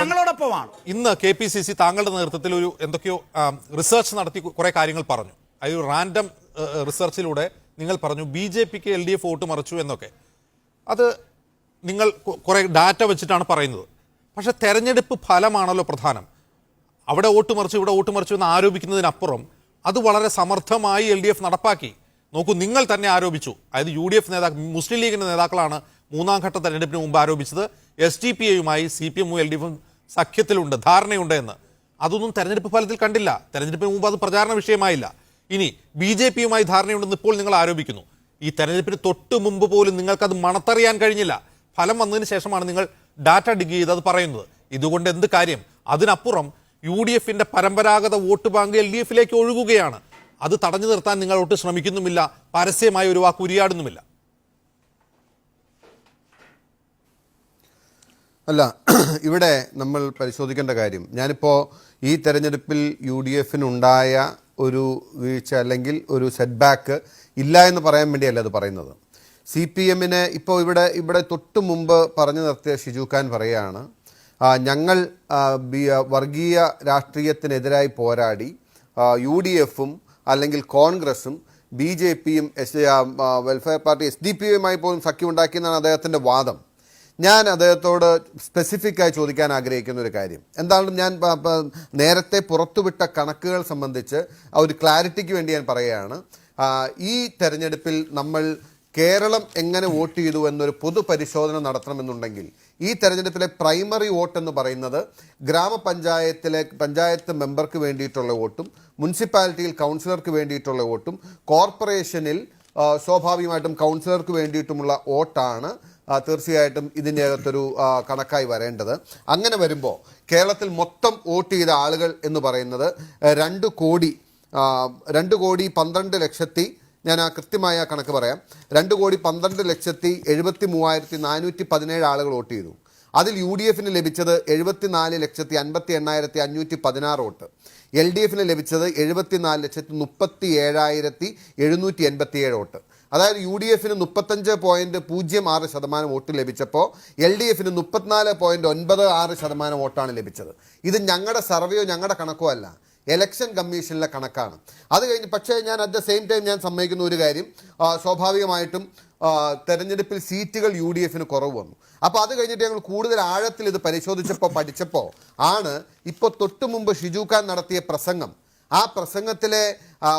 ഞങ്ങളോടൊപ്പമാണ്. ഇന്ന് K P C C താങ്കളുടെ നേതൃത്വത്തിൽ ഒരു എന്തൊക്കെയോ റിസർച്ച് നടത്തി കുറെ കാര്യങ്ങൾ പറഞ്ഞു. അത് റാൻഡം റിസർച്ചിലൂടെ നിങ്ങൾ പറഞ്ഞു ബി ജെ പിക്ക് എൽ ഡി എഫ് വോട്ട് മറിച്ചു എന്നൊക്കെ. അത് നിങ്ങൾ കുറെ ഡാറ്റ വെച്ചിട്ടാണ് പറയുന്നത്. പക്ഷെ തെരഞ്ഞെടുപ്പ് ഫലമാണല്ലോ പ്രധാനം. അവിടെ വോട്ട് മറിച്ചു ഇവിടെ വോട്ട് മറിച്ചു എന്ന് ആരോപിക്കുന്നതിനപ്പുറം അത് വളരെ സമർത്ഥമായി എൽ ഡി എഫ് നടപ്പാക്കി. നോക്കൂ നിങ്ങൾ തന്നെ ആരോപിച്ചു. അതായത് യു ഡി എഫ് നേതാക്കൾ മുസ്ലിം ലീഗിന്റെ നേതാക്കളാണ് മൂന്നാം ഘട്ട തെരഞ്ഞെടുപ്പിന് മുമ്പ് ആരോപിച്ചത്. എസ് ഡി പി എയുമായി സി പി എമ്മും എൽ ഡി എഫും സഖ്യത്തിലുണ്ട് ധാരണയുണ്ട് എന്ന്. അതൊന്നും തെരഞ്ഞെടുപ്പ് ഫലത്തിൽ കണ്ടില്ല. തെരഞ്ഞെടുപ്പിന് മുമ്പ് അത് പ്രചാരണ വിഷയമായില്ല. ഇനി ബി ജെ പിയുമായി ധാരണയുണ്ടെന്ന് ഇപ്പോൾ നിങ്ങൾ ആരോപിക്കുന്നു. ഈ തെരഞ്ഞെടുപ്പിന് തൊട്ട് മുമ്പ് പോലും നിങ്ങൾക്കത് മണത്തറിയാൻ കഴിഞ്ഞില്ല. ഫലം വന്നതിന് ശേഷമാണ് നിങ്ങൾ ഡാറ്റ ഡിഗ് ചെയ്ത് അത് പറയുന്നത്. ഇതുകൊണ്ട് എന്ത് കാര്യം? അതിനപ്പുറം യു ഡി എഫിന്റെ പരമ്പരാഗത വോട്ട് ബാങ്ക് എൽ ഡി എഫിലേക്ക് ഒഴുകുകയാണ്. അത് തടഞ്ഞു നിർത്താൻ നിങ്ങൾ ഒട്ട് ശ്രമിക്കുന്നുമില്ല. പരസ്യമായി ഒരു വാക്ക് ഉരിയാടുന്നുമില്ല. അല്ല ഇവിടെ നമ്മൾ പരിശോധിക്കേണ്ട കാര്യം. ഞാനിപ്പോൾ ഈ തെരഞ്ഞെടുപ്പിൽ യു ഡി എഫിനുണ്ടായ ഒരു വീഴ്ച അല്ലെങ്കിൽ ഒരു സെറ്റ് ബാക്ക് ഇല്ല എന്ന് പറയാൻ വേണ്ടിയല്ല അത് പറയുന്നത്. സി പി എമ്മിന് ഇപ്പോൾ ഇവിടെ ഇവിടെ തൊട്ട് മുമ്പ് പറഞ്ഞു നിർത്തിയ ഷിജു ഖാൻ പറയുകയാണ് ഞങ്ങൾ വർഗീയ രാഷ്ട്രീയത്തിനെതിരായി പോരാടി യു ഡി എഫും അല്ലെങ്കിൽ കോൺഗ്രസും ബി ജെ പിയും S welfare party S D P യുമായി പോലും സഖ്യമുണ്ടാക്കിയെന്നാണ് അദ്ദേഹത്തിന്റെ വാദം. ഞാൻ അദ്ദേഹത്തോട് സ്പെസിഫിക്കായി ചോദിക്കാൻ ആഗ്രഹിക്കുന്ന ഒരു കാര്യം. എന്താണെന്ന് ഞാൻ നേരത്തെ പുറത്തുവിട്ട കണക്കുകൾ സംബന്ധിച്ച് ആ ഒരു ക്ലാരിറ്റിക്ക് വേണ്ടി ഞാൻ പറയുകയാണ്. ഈ തെരഞ്ഞെടുപ്പിൽ നമ്മൾ കേരളം എങ്ങനെ വോട്ട് ചെയ്തു എന്നൊരു പൊതു പരിശോധന നടത്തണമെന്നുണ്ടെങ്കിൽ ഈ തെരഞ്ഞെടുപ്പിലെ പ്രൈമറി വോട്ട് എന്ന് പറയുന്നത് ഗ്രാമപഞ്ചായത്തിലെ പഞ്ചായത്ത് മെമ്പർക്ക് വേണ്ടിയിട്ടുള്ള വോട്ടും മുനിസിപ്പാലിറ്റിയിൽ കൗൺസിലർക്ക് വേണ്ടിയിട്ടുള്ള വോട്ടും കോർപ്പറേഷനിൽ സ്വാഭാവികമായിട്ടും കൗൺസിലർക്ക് വേണ്ടിയിട്ടുമുള്ള വോട്ടാണ് തീർച്ചയായിട്ടും ഇതിന്റെ അകത്തൊരു കണക്കായി വരേണ്ടത്. അങ്ങനെ വരുമ്പോൾ കേരളത്തിൽ മൊത്തം വോട്ട് ചെയ്ത ആളുകൾ എന്ന് പറയുന്നത് രണ്ട് കോടി രണ്ട് കോടി പന്ത്രണ്ട് ലക്ഷത്തി ഞാൻ ആ കൃത്യമായ കണക്ക് പറയാം രണ്ട് കോടി പന്ത്രണ്ട് ലക്ഷത്തി എഴുപത്തി മൂവായിരത്തി നാനൂറ്റി പതിനേഴ് ആളുകൾ വോട്ട് ചെയ്തു. അതിൽ യു ഡി എഫിന് ലഭിച്ചത് എഴുപത്തിനാല് ലക്ഷത്തി അൻപത്തി എണ്ണായിരത്തി അഞ്ഞൂറ്റി പതിനാറ് വോട്ട്. എൽ ഡി എഫിന് ലഭിച്ചത് എഴുപത്തിനാല് ലക്ഷത്തി മുപ്പത്തി ഏഴായിരത്തി എഴുന്നൂറ്റി എൺപത്തി ഏഴ് വോട്ട്. അതായത് യു ഡി എഫിന് മുപ്പത്തഞ്ച് പോയിന്റ് പൂജ്യം ആറ് ശതമാനം വോട്ട് ലഭിച്ചപ്പോൾ എൽ ഡി എഫിന് മുപ്പത്തിനാല് പോയിന്റ് ഒൻപത് ആറ് ശതമാനം വോട്ടാണ് ലഭിച്ചത്. ഇത് ഞങ്ങളുടെ സർവേയോ ഞങ്ങളുടെ കണക്കോ അല്ല. എലക്ഷൻ കമ്മീഷനിലെ കണക്കാണ്. അത് കഴിഞ്ഞ് പക്ഷേ ഞാൻ അറ്റ് ദ സെയിം ടൈം ഞാൻ സമ്മതിക്കുന്ന ഒരു കാര്യം സ്വാഭാവികമായിട്ടും തെരഞ്ഞെടുപ്പിൽ സീറ്റുകൾ യു ഡി എഫിന് കുറവ് വന്നു. അപ്പോൾ അത് കഴിഞ്ഞിട്ട് ഞങ്ങൾ കൂടുതൽ ആഴത്തിൽ ഇത് പരിശോധിച്ചപ്പോൾ പഠിച്ചപ്പോൾ ആണ് ഇപ്പോൾ തൊട്ടു മുമ്പ് ഷിജു ഖാൻ നടത്തിയ പ്രസംഗം ആ പ്രസംഗത്തിലെ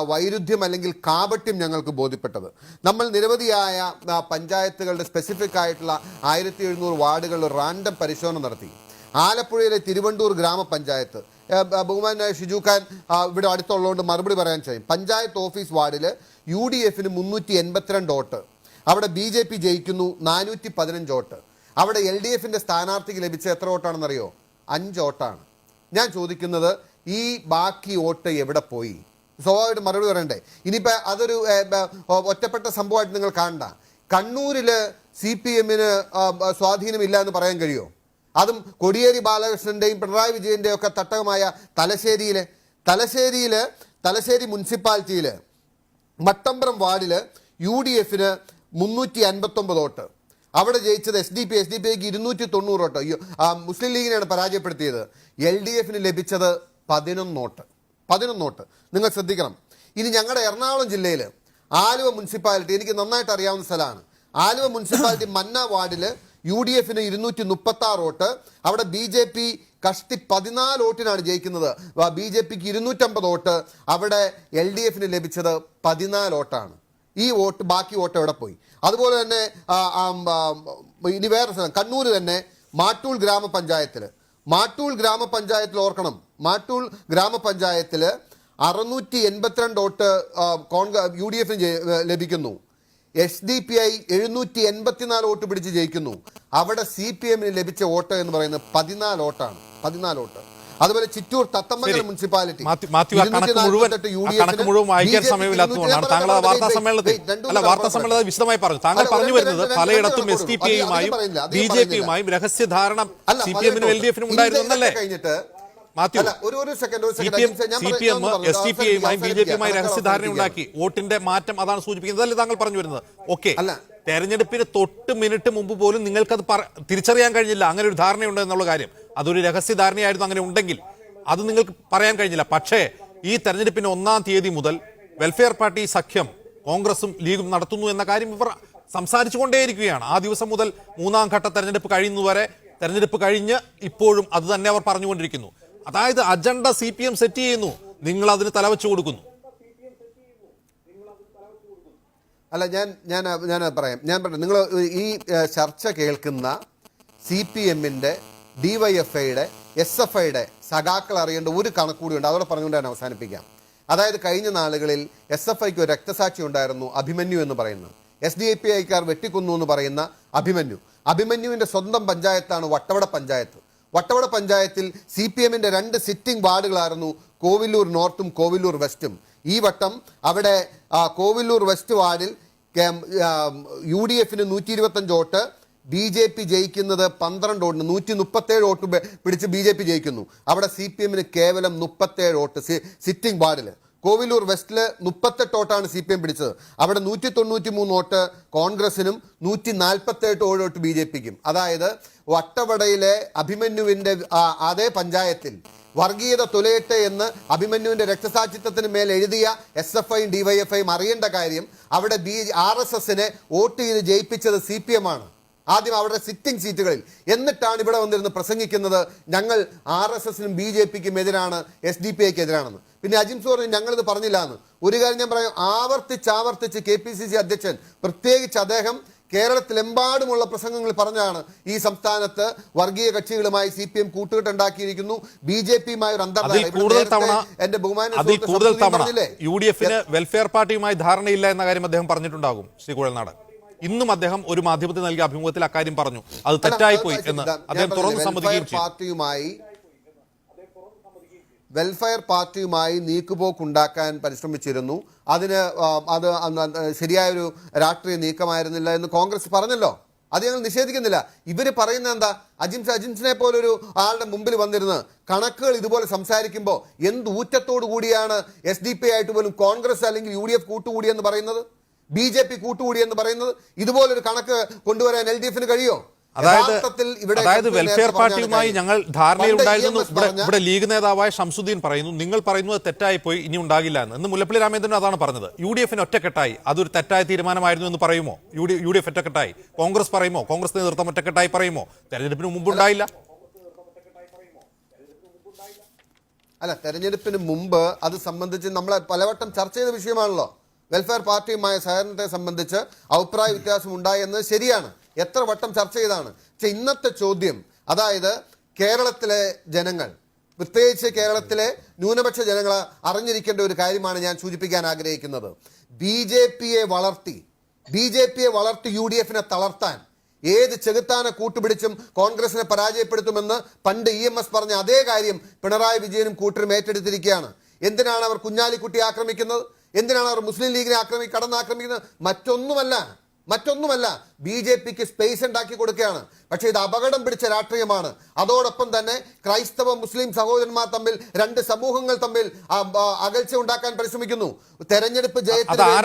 വൈരുദ്ധ്യം അല്ലെങ്കിൽ കാപട്യം ഞങ്ങൾക്ക് ബോധ്യപ്പെട്ടത്. നമ്മൾ നിരവധിയായ പഞ്ചായത്തുകളുടെ സ്പെസിഫിക് ആയിട്ടുള്ള ആയിരത്തി എഴുന്നൂറ് വാർഡുകളിൽ റാൻഡം പരിശോധന നടത്തി. ആലപ്പുഴയിലെ തിരുവണ്ടൂർ ഗ്രാമപഞ്ചായത്ത് ബഹുമാനായ ഷിജു ഖാൻ ഇവിടെ അടുത്തുള്ളതുകൊണ്ട് മറുപടി പറയാൻ ചെയ്യും. പഞ്ചായത്ത് ഓഫീസ് വാർഡിൽ യു ഡി എഫിന് മുന്നൂറ്റി എൺപത്തിരണ്ട് വോട്ട് അവിടെ ബി ജെ പി ജയിക്കുന്നു നാനൂറ്റി പതിനഞ്ച് വോട്ട് അവിടെ എൽ ഡി എഫിന്റെ സ്ഥാനാർത്ഥിക്ക് ലഭിച്ച എത്ര വോട്ടാണെന്നറിയോ? അഞ്ച് വോട്ടാണ്. ഞാൻ ചോദിക്കുന്നത് ഈ ബാക്കി വോട്ട് എവിടെ പോയി? സ്വാഭാവികമായിട്ട് മറുപടി പറയണ്ടേ? ഇനിയിപ്പോൾ അതൊരു ഒറ്റപ്പെട്ട സംഭവമായിട്ട് നിങ്ങൾ കാണണ്ട. കണ്ണൂരിൽ സി പി എമ്മിന് സ്വാധീനമില്ല എന്ന് പറയാൻ കഴിയുമോ അതും കൊടിയേരി ബാലകൃഷ്ണന്റെയും പിണറായി വിജയന്റെയും ഒക്കെ തട്ടകമായ തലശ്ശേരിയിലെ തലശ്ശേരിയിൽ തലശ്ശേരി മുനിസിപ്പാലിറ്റിയിൽ മട്ടമ്പ്രം വാർഡിൽ യു ഡി എഫിന് മുന്നൂറ്റി അൻപത്തൊമ്പത് വോട്ട്. അവിടെ ജയിച്ചത് S D P S D P ഐക്ക് ഇരുന്നൂറ്റി തൊണ്ണൂറ് വോട്ട് മുസ്ലിം ലീഗിനെയാണ് പരാജയപ്പെടുത്തിയത്. എൽ ഡി എഫിന് ലഭിച്ചത് പതിനൊന്ന് വോട്ട് പതിനൊന്ന് വോട്ട് നിങ്ങൾ ശ്രദ്ധിക്കണം. ഇനി ഞങ്ങളുടെ എറണാകുളം ജില്ലയിൽ ആലുവ മുനിസിപ്പാലിറ്റി എനിക്ക് നന്നായിട്ട് അറിയാവുന്ന സ്ഥലമാണ്. ആലുവ മുനിസിപ്പാലിറ്റി മന്ന വാർഡിൽ യു ഡി എഫിന് ഇരുന്നൂറ്റി മുപ്പത്തി ആറ് വോട്ട്. അവിടെ ബി ജെ പി കഷ്ടി പതിനാല് വോട്ടിനാണ് ജയിക്കുന്നത്. ബി ജെ പിക്ക് ഇരുന്നൂറ്റമ്പത് വോട്ട്. അവിടെ എൽ ഡി എഫിന് ലഭിച്ചത് പതിനാല് വോട്ടാണ്. ഈ വോട്ട് ബാക്കി വോട്ട് എവിടെ പോയി? അതുപോലെ തന്നെ ഇനി വേറെ സ്ഥലം. കണ്ണൂർ തന്നെ മാട്ടൂൾ ഗ്രാമപഞ്ചായത്തിൽ മാട്ടൂൾ ഗ്രാമപഞ്ചായത്തിൽ ഓർക്കണം. മാട്ടൂൾ ഗ്രാമപഞ്ചായത്തിൽ അറുന്നൂറ്റി എൺപത്തിരണ്ട് വോട്ട് കോൺഗ്രസ് യു ഡി എഫിന് ലഭിക്കുന്നു. എസ് ഡി പി ഐ എഴുന്നൂറ്റി എൺപത്തിനാല് വോട്ട് പിടിച്ച് ജയിക്കുന്നു. അവിടെ സി പി എമ്മിന് ലഭിച്ച വോട്ട് എന്ന് പറയുന്നത് പതിനാല് വോട്ടാണ്. പതിനാല് വോട്ട്. അതുപോലെ ചിറ്റൂർ തത്തമ്പലം മുനിസിപ്പാലിറ്റി. വിശദമായി പറഞ്ഞു. താങ്കൾ അല്ല, പറഞ്ഞു ഒരു- വരുന്നത് രണ്ട് പലയിടത്തും കണക്ക് എസ് ഡി പി ഐയുമായും അത് പറയുന്നില്ല, അത് ബി ജെ പിയുമായും രഹസ്യധാരണ സി പി എമ്മിനും എൽ ഡി എഫിനും ഉണ്ടായിരുന്നു എന്നല്ലേ കഴിഞ്ഞിട്ട് മാത്യു അല്ല, ഒരു ഒരു സെക്കൻഡ് ഒരു സി സെക്കൻഡ് പി എം ഞാൻ സി പറ- പി എം ഞാൻ എസ് ഡി പി ഐയുമായും ബി ജെ പിയുമായി രഹസ്യധാരണ ഉണ്ടാക്കി. വോട്ടിന്റെ മാറ്റം അതാണ് സൂചിപ്പിക്കുന്നത്. അതല്ലേ താങ്കൾ പറഞ്ഞു വരുന്നത്? ഓക്കെ. അല്ല. തെരഞ്ഞെടുപ്പിന് തൊട്ട് മിനിറ്റ് മുമ്പ് പോലും നിങ്ങൾക്കത് അത് തിരിച്ചറിയാൻ കഴിഞ്ഞില്ല. അങ്ങനെ ഒരു ധാരണയുണ്ട് എന്നുള്ള കാര്യം. അതൊരു രഹസ്യധാരണയായിരുന്നു അങ്ങനെ ഉണ്ടെങ്കിൽ അത് നിങ്ങൾക്ക് പറയാൻ കഴിഞ്ഞില്ല. പക്ഷേ ഈ തെരഞ്ഞെടുപ്പിന് ഒന്നാം തീയതി മുതൽ വെൽഫെയർ പാർട്ടി സഖ്യം കോൺഗ്രസും ലീഗും നടത്തുന്നു എന്ന കാര്യം ഇവർ സംസാരിച്ചുകൊണ്ടേയിരിക്കുകയാണ്. ആ ദിവസം മുതൽ മൂന്നാം ഘട്ട തെരഞ്ഞെടുപ്പ് കഴിയുന്നതുവരെ തെരഞ്ഞെടുപ്പ് കഴിഞ്ഞ് ഇപ്പോഴും അത് തന്നെ അവർ പറഞ്ഞുകൊണ്ടിരിക്കുന്നു. അതായത് agenda C P M set ചെയ്യുന്നു. നിങ്ങൾ അതിന് തലവെച്ചു കൊടുക്കുന്നു. അല്ല ഞാൻ ഞാൻ ഞാൻ പറയാം. ഞാൻ പറയാം നിങ്ങൾ ഈ ചർച്ച കേൾക്കുന്ന സി പി എമ്മിന്റെ ഡി വൈ എഫ് ഐയുടെ എസ് എഫ് ഐയുടെ സഖാക്കൾ അറിയേണ്ട ഒരു കണക്കൂടിയുണ്ട് അതോടെ പറഞ്ഞുകൊണ്ട് ഞാൻ അവസാനിപ്പിക്കാം. അതായത് കഴിഞ്ഞ നാളുകളിൽ എസ് എഫ് ഐക്ക് ഒരു രക്തസാക്ഷി ഉണ്ടായിരുന്നു അഭിമന്യു എന്ന് പറയുന്നത്. എസ് ഡി ഐ പി ഐക്കാർ വെട്ടിക്കൊന്നു എന്ന് പറയുന്ന അഭിമന്യു. അഭിമന്യുവിന്റെ സ്വന്തം പഞ്ചായത്താണ് വട്ടവട പഞ്ചായത്ത്. വട്ടവട പഞ്ചായത്തിൽ സി പി എമ്മിന്റെ രണ്ട് സിറ്റിംഗ് വാർഡുകളായിരുന്നു കോവിലൂർ നോർത്തും കോവിലൂർ വെസ്റ്റും. ഈ വട്ടം അവിടെ കോവിലൂർ വെസ്റ്റ് വാർഡിൽ യു ഡി എഫിന് നൂറ്റി ഇരുപത്തഞ്ച് വോട്ട് ബി ജെ പി ജയിക്കുന്നത് പന്ത്രണ്ട് വോട്ടിന് നൂറ്റി മുപ്പത്തേഴ് വോട്ട് പിടിച്ച് ബി ജെ പി ജയിക്കുന്നു. അവിടെ സി പി എമ്മിന് കേവലം മുപ്പത്തേഴ് വോട്ട് സിറ്റിംഗ് വാർഡിൽ കോവിലൂർ വെസ്റ്റിൽ മുപ്പത്തെട്ട് വോട്ടാണ് സി പി എം പിടിച്ചത്. അവിടെ നൂറ്റി തൊണ്ണൂറ്റി മൂന്ന് വോട്ട് കോൺഗ്രസിനും നൂറ്റി നാൽപ്പത്തെട്ട് വോട്ട് ബി ജെ പിക്കും. അതായത് വട്ടവടയിലെ അഭിമന്യുവിന്റെ അതേ പഞ്ചായത്തിൽ വർഗീയത തുലയട്ടെ എന്ന് അഭിമന്യുവിന്റെ രക്തസാക്ഷിത്വത്തിന് മേൽ എഴുതിയ എസ് എഫ് ഐയും ഡിവൈഎഫ്ഐയും അറിയേണ്ട കാര്യം അവിടെ ബി ആർ എസ് എസിനെ വോട്ട് ചെയ്ത് ജയിപ്പിച്ചത് സി പി എം ആണ്. ആദ്യം അവരുടെ സിറ്റിംഗ് സീറ്റുകളിൽ. എന്നിട്ടാണ് ഇവിടെ വന്നിരുന്ന് പ്രസംഗിക്കുന്നത് ഞങ്ങൾ ആർ എസ് എസിനും ബി ജെ പിക്കും എതിരാണ് എസ് ഡി പി ഐക്ക് എതിരാണെന്ന് പിന്നെ അജിൻ ഫ്ലോർ ഞങ്ങളിത് പറഞ്ഞില്ല എന്ന് ഒരു കാര്യം ഞാൻ പറയാം ആവർത്തിച്ച് ആവർത്തിച്ച് കെ പി സി സി അധ്യക്ഷൻ പ്രത്യേകിച്ച് അദ്ദേഹം കേരളത്തിലെമ്പാടുമുള്ള പ്രസംഗങ്ങൾ പറഞ്ഞാണ് ഈ സംസ്ഥാനത്ത് വർഗീയ കക്ഷികളുമായി സി പി എം കൂട്ടുകെട്ടുണ്ടാക്കിയിരിക്കുന്നു. ബി ജെ പിയുമായി ഒരു അന്തർധാര? യു ഡി എഫിന് വെൽഫെയർ പാർട്ടിയുമായി ധാരണയില്ല എന്ന കാര്യം അദ്ദേഹം പറഞ്ഞിട്ടുണ്ടാകും ശ്രീ കുഴൽനാട് ഇന്നും അദ്ദേഹം ഒരു മാധ്യമത്തിൽ നൽകിയ അഭിമുഖത്തിൽ അക്കാര്യം പറഞ്ഞു. അത് തെറ്റായി പോയി എന്ന് അദ്ദേഹം തുറന്നു സമ്മതിക്കുകയും പാർട്ടിയുമായി വെൽഫെയർ പാർട്ടിയുമായി നീക്കുപോക്കുണ്ടാക്കാൻ പരിശ്രമിച്ചിരുന്നു. അതിന് അത് ശരിയായൊരു രാഷ്ട്രീയ നീക്കമായിരുന്നില്ല എന്ന് കോൺഗ്രസ് പറഞ്ഞല്ലോ. അത് ഞങ്ങൾ നിഷേധിക്കുന്നില്ല. ഇവർ പറയുന്ന എന്താ? അജിംസ് അജിംസിനെ പോലൊരു ആളുടെ മുമ്പിൽ വന്നിരുന്ന് കണക്കുകൾ ഇതുപോലെ സംസാരിക്കുമ്പോൾ എന്ത് ഊറ്റത്തോടു കൂടിയാണ് എസ് ഡി പി ആയിട്ട് പോലും കോൺഗ്രസ് അല്ലെങ്കിൽ യു ഡി എഫ് കൂട്ടുകൂടിയെന്ന് പറയുന്നത്? ബി ജെ പി കൂട്ടുകൂടിയെന്ന് പറയുന്നത്? ഇതുപോലൊരു കണക്ക് കൊണ്ടുവരാൻ എൽ ഡി എഫിന് കഴിയോ? അതായത് അതായത് വെൽഫെയർ പാർട്ടിയുമായി ഞങ്ങൾ ധാരണയിലുണ്ടായിരുന്നു ഇവിടെ ഇവിടെ ലീഗ് നേതാവായ ഷംസുദ്ദീൻ പറയുന്നു നിങ്ങൾ പറയുന്നത് തെറ്റായി പോയി ഇനി ഉണ്ടാകില്ല എന്ന്. ഇന്ന് മുല്ലപ്പള്ളി രാമചന്ദ്രൻ അതാണ് പറഞ്ഞത്. യു ഡി എഫിന് ഒറ്റക്കെട്ടായി. അതൊരു തെറ്റായ തീരുമാനമായിരുന്നു എന്ന് പറയുമോ? U D U D F ഒറ്റക്കെട്ടായി. കോൺഗ്രസ് പറയുമോ? കോൺഗ്രസ് നേതൃത്വം ഒറ്റക്കെട്ടായി പറയുമോ? തെരഞ്ഞെടുപ്പിന് മുമ്പ് ഉണ്ടായില്ല. അല്ല തെരഞ്ഞെടുപ്പിന് മുമ്പ് അത് സംബന്ധിച്ച് നമ്മൾ പലവട്ടം ചർച്ച ചെയ്ത വിഷയമാണല്ലോ. വെൽഫെയർ പാർട്ടിയുമായ സഹകരണത്തെ സംബന്ധിച്ച് അഭിപ്രായ വ്യത്യാസം ഉണ്ടായി എന്നത് ശരിയാണ്. എത്ര വട്ടം ചർച്ച ചെയ്താണ്? പക്ഷെ ഇന്നത്തെ ചോദ്യം അതായത് കേരളത്തിലെ ജനങ്ങൾ പ്രത്യേകിച്ച് കേരളത്തിലെ ന്യൂനപക്ഷ ജനങ്ങൾ അറിഞ്ഞിരിക്കേണ്ട ഒരു കാര്യമാണ് ഞാൻ സൂചിപ്പിക്കാൻ ആഗ്രഹിക്കുന്നത്. ബി ജെ പിയെ വളർത്തി ബി ജെ പിയെ വളർത്തി യു ഡി എഫിനെ തളർത്താൻ ഏത് ചെകുത്താനെ കൂട്ടുപിടിച്ചും കോൺഗ്രസിനെ പരാജയപ്പെടുത്തുമെന്ന് പണ്ട് ഇ എം എസ് പറഞ്ഞ അതേ കാര്യം പിണറായി വിജയനും കൂട്ടരും ഏറ്റെടുത്തിരിക്കുകയാണ്. എന്തിനാണ് അവർ കുഞ്ഞാലിക്കുട്ടി ആക്രമിക്കുന്നത്? എന്തിനാണ് അവർ മുസ്ലിം ലീഗിനെ ആക്രമി കടന്നാക്രമിക്കുന്നത്? മറ്റൊന്നുമല്ല. മറ്റൊന്നുമല്ല ബി ജെ പിക്ക് സ്പേസ് ഉണ്ടാക്കി കൊടുക്കുകയാണ്. പക്ഷേ ഇത് അപകടം പിടിച്ച രാഷ്ട്രീയമാണ്. അതോടൊപ്പം തന്നെ ക്രൈസ്തവ മുസ്ലിം സഹോദരന്മാർ തമ്മിൽ രണ്ട് സമൂഹങ്ങൾ തമ്മിൽ അകൽച്ച ഉണ്ടാക്കാൻ പരിശ്രമിക്കുന്നു. തെരഞ്ഞെടുപ്പ് ജയത്തിന് വലിയ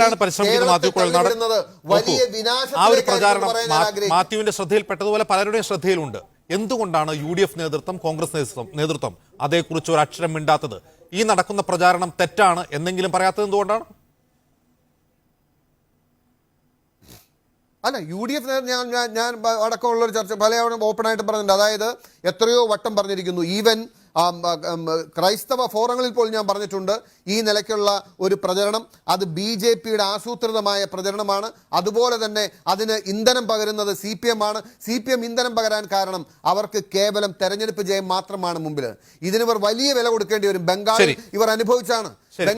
ആഗ്രഹിക്കുന്നു. മാത്യുവിന്റെ ശ്രദ്ധയിൽപ്പെട്ടതുപോലെ പലരുടെയും ശ്രദ്ധയിലുണ്ട്. എന്തുകൊണ്ടാണ് യു ഡി എഫ് നേതൃത്വം കോൺഗ്രസ് നേതൃത്വം നേതൃത്വം അതേക്കുറിച്ച് ഒരു അക്ഷരം മിണ്ടാത്തത്? ഈ നടക്കുന്ന പ്രചാരണം തെറ്റാണ് എന്നെങ്കിലും പറയാത്തത് എന്തുകൊണ്ടാണ്? അല്ല യു ഡി എഫ് ഞാൻ ഞാൻ ഞാൻ പ- അടക്കമുള്ള ഒരു ചർച്ച പലതവണ ഓപ്പൺ ആയിട്ട് പറഞ്ഞിട്ടുണ്ട്. അതായത് എത്രയോ വട്ടം പറഞ്ഞിരിക്കുന്നു. ഈവൻ ക്രൈസ്തവ ഫോറങ്ങളിൽ പോലും ഞാൻ പറഞ്ഞിട്ടുണ്ട്. ഈ നിലയ്ക്കുള്ള ഒരു പ്രചരണം അത് ബി ജെ പിയുടെ ആസൂത്രിതമായ പ്രചരണമാണ്. അതുപോലെ തന്നെ അതിന് ഇന്ധനം പകരുന്നത് സി പി എം ആണ്. സി പി എം ഇന്ധനം പകരാൻ കാരണം അവർക്ക് കേവലം തെരഞ്ഞെടുപ്പ് ജയം മാത്രമാണ് മുമ്പിൽ ഇതിനിവർ വലിയ വില കൊടുക്കേണ്ടി വരും. ബംഗാളിൽ ഇവർ അനുഭവിച്ചാണ്.